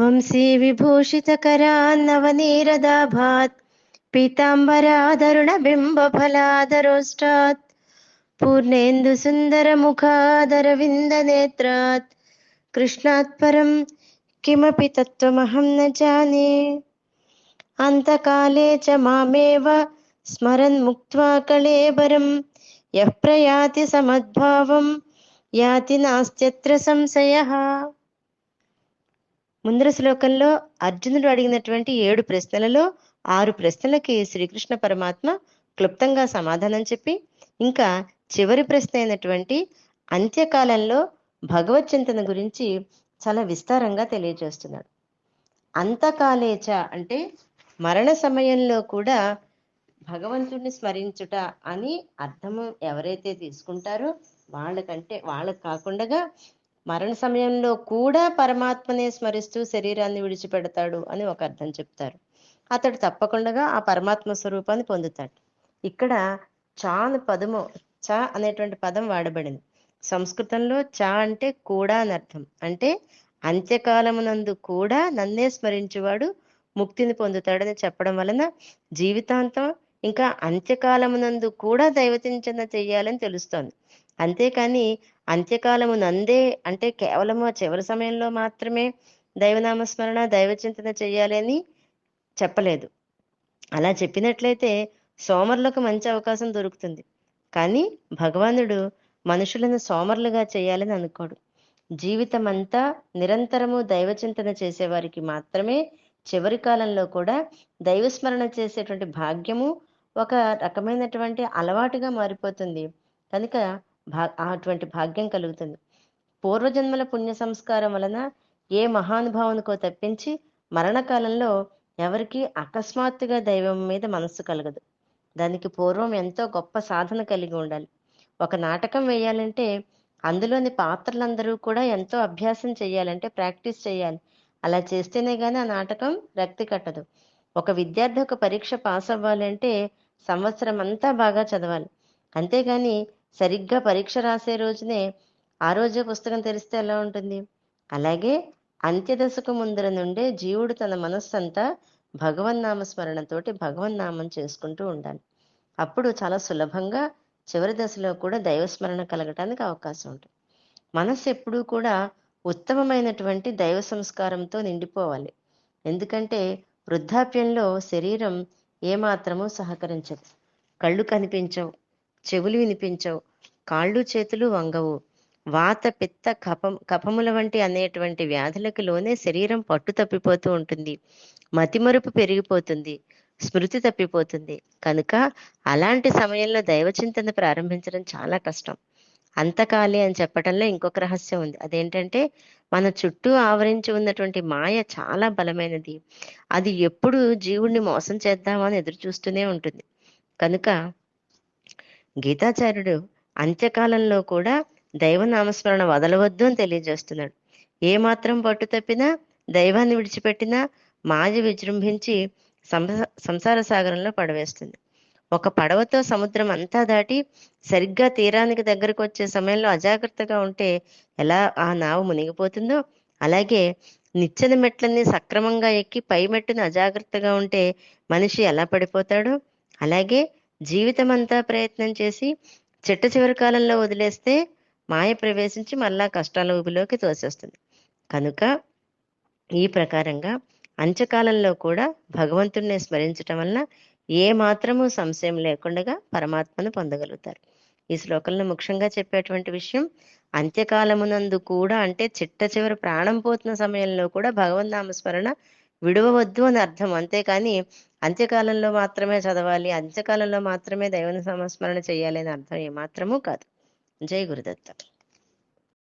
वंशी विभूषितकरान्नवनीरदाभात् पीताम्बरादरुणबिम्बफलादरोष्टात् पूर्णेन्दुसुन्दरमुखादरविन्दनेत्रात्। कृष्णात् परं किमपि तत्त्वमहं न जाने। अन्तकाले च मामेव स्मरन् मुक्त्वा कले यः प्रयाति समद्भावं याति नास्त्यत्र संशयः। ముందర శ్లోకంలో అర్జునుడు అడిగినటువంటి ఏడు ప్రశ్నలలో ఆరు ప్రశ్నలకి శ్రీకృష్ణ పరమాత్మ క్లుప్తంగా సమాధానం చెప్పి ఇంకా చివరి ప్రశ్న అయినటువంటి అంత్యకాలంలో భగవత్ చింతన గురించి చాలా విస్తారంగా తెలియజేస్తున్నాడు. అంతకాలేచ అంటే మరణ సమయంలో కూడా భగవంతుడిని స్మరించుట అని అర్థము ఎవరైతే తీసుకుంటారో వాళ్ళకంటే వాళ్ళకు కాకుండా మరణ సమయంలో కూడా పరమాత్మనే స్మరిస్తూ శరీరాన్ని విడిచిపెడతాడు అని ఒక అర్థం చెప్తారు. అతడు తప్పకుండా ఆ పరమాత్మ స్వరూపాన్ని పొందుతాడు. ఇక్కడ చా అని పదము చ అనేటువంటి పదం వాడబడింది. సంస్కృతంలో చ అంటే కూడా అని అర్థం. అంటే అంత్యకాలమునందు కూడా నన్నే స్మరించేవాడు ముక్తిని పొందుతాడని చెప్పడం వలన జీవితాంతం ఇంకా అంత్యకాలమునందు కూడా దైవచించన చెయ్యాలని తెలుస్తోంది. అంతేకాని అంత్యకాలము నందే అంటే కేవలము చివరి సమయంలో మాత్రమే దైవనామస్మరణ దైవచింతన చెయ్యాలి అని చెప్పలేదు. అలా చెప్పినట్లయితే సోమరులకు మంచి అవకాశం దొరుకుతుంది. కానీ భగవానుడు మనుషులను సోమరులుగా చేయాలని అనుకోడు. జీవితం అంతా నిరంతరము దైవచింతన చేసేవారికి మాత్రమే చివరి కాలంలో కూడా దైవస్మరణ చేసేటువంటి భాగ్యము ఒక రకమైనటువంటి అలవాటుగా మారిపోతుంది. కనుక భా అటువంటి భాగ్యం కలుగుతుంది. పూర్వజన్మల పుణ్య సంస్కారం వలన ఏ మహానుభావునికో తప్పించి మరణకాలంలో ఎవరికి అకస్మాత్తుగా దైవం మీద మనస్సు కలగదు. దానికి పూర్వం ఎంతో గొప్ప సాధన కలిగి ఉండాలి. ఒక నాటకం వేయాలంటే అందులోని పాత్రలందరూ కూడా ఎంతో అభ్యాసం చేయాలంటే ప్రాక్టీస్ చేయాలి. అలా చేస్తేనే కానీ ఆ నాటకం రక్తి కట్టదు. ఒక విద్యార్థి ఒక పరీక్ష పాస్ అవ్వాలంటే సంవత్సరం అంతా బాగా చదవాలి. అంతేగాని సరిగ్గా పరీక్ష రాసే రోజునే ఆ రోజే పుస్తకం తెరిస్తే ఎలా ఉంటుంది? అలాగే అంత్యదశకు ముందర నుండే జీవుడు తన మనస్సంతా భగవన్నామ స్మరణతోటి భగవన్నామం చేసుకుంటూ ఉండాలి. అప్పుడు చాలా సులభంగా చివరి దశలో కూడా దైవస్మరణ కలగటానికి అవకాశం ఉంటుంది. మనస్సు ఎప్పుడూ కూడా ఉత్తమమైనటువంటి దైవ సంస్కారంతో నిండిపోవాలి. ఎందుకంటే వృద్ధాప్యంలో శరీరం ఏమాత్రమూ సహకరించదు. కళ్ళు కనిపించవు చెవులు వినిపించవు కాళ్ళు చేతులు వంగవు. వాత పిత్త కపం కపముల వంటి అనేటువంటి వ్యాధులకు లోనే శరీరం పట్టు తప్పిపోతూ ఉంటుంది. మతిమరుపు పెరిగిపోతుంది స్మృతి తప్పిపోతుంది. కనుక అలాంటి సమయంలో దైవచింతన ప్రారంభించడం చాలా కష్టం. అంతకాలి అని చెప్పటంలో ఇంకొక రహస్యం ఉంది. అదేంటంటే మన చుట్టూ ఆవరించి ఉన్నటువంటి మాయ చాలా బలమైనది. అది ఎప్పుడు జీవుణ్ణి మోసం చేద్దామని ఎదురు చూస్తూనే ఉంటుంది. కనుక గీతాచార్యుడు అంత్యకాలంలో కూడా దైవనామస్మరణ వదలవద్దు అని తెలియజేస్తున్నాడు. ఏ మాత్రం పట్టు తప్పినా దైవాన్ని విడిచిపెట్టినా మాయ విజృంభించి సంసార సాగరంలో పడవేస్తుంది. ఒక పడవతో సముద్రం అంతా దాటి సరిగ్గా తీరానికి దగ్గరకు వచ్చే సమయంలో అజాగ్రత్తగా ఉంటే ఎలా ఆ నావు మునిగిపోతుందో? అలాగే నిచ్చెన మెట్లన్నీ సక్రమంగా ఎక్కి పై మెట్టును అజాగ్రత్తగా ఉంటే మనిషి ఎలా పడిపోతాడో? అలాగే జీవితం అంతా ప్రయత్నం చేసి చిట్ట చివరి కాలంలో వదిలేస్తే మాయ ప్రవేశించి మళ్ళా కష్టాల ఊబిలోకి తోసేస్తుంది. కనుక ఈ ప్రకారంగా అంచకాలంలో కూడా భగవంతుడిని స్మరించటం వలన ఏ మాత్రము సంశయం లేకుండా పరమాత్మను పొందగలుగుతారు. ఈ శ్లోకంలో ముఖ్యంగా చెప్పేటువంటి విషయం అంత్యకాలమునందు కూడా అంటే చిట్ట చివరి ప్రాణం పోతున్న సమయంలో కూడా భగవన్ నామస్మరణ విడవవద్దు అని అర్థం. అంతేకాని అంత్యకాలంలో మాత్రమే చదవాలి అంత్యకాలంలో మాత్రమే దైవ సంస్మరణ చేయాలి అని అర్థం ఏమాత్రము కాదు. జై గురుదత్త.